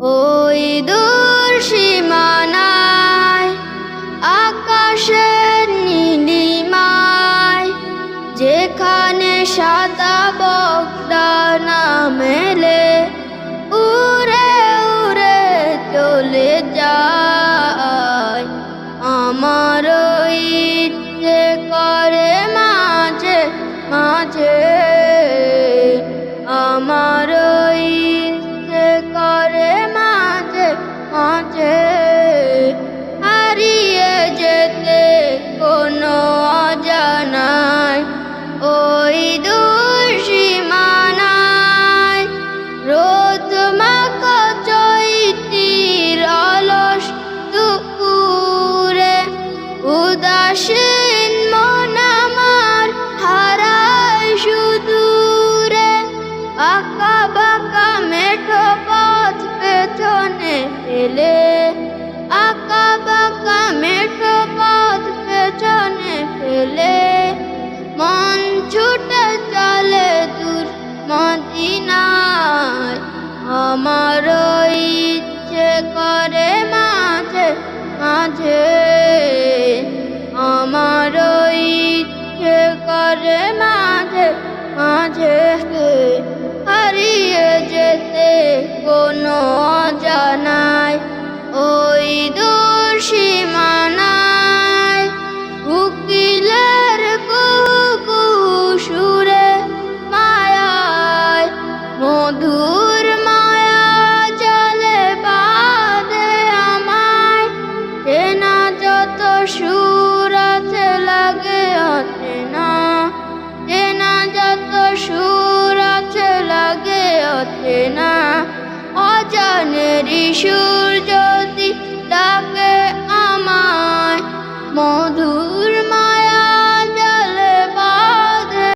ওই দূর সীমানায়, আকাশের নীলিমায়, যেখানে সাদা বকটা না মেলে, উড়ে উড়ে চলে যায়। আমার ইচ্ছে করে মাঝে মাঝে। আমার উদাসীন মন আমার, হারায় সুদূরে। আঁকা বাঁকা মেঠো পথ পেছনে ফেলে আঁকা বাঁকা মেঠো পথ পেছনে ফেলে মন ছুটে চলে দূর মদিনায়। আমার ইচ্ছে করে মাঝে মাঝে মধুর মায়া জলে বাদে আমায়। যত সুর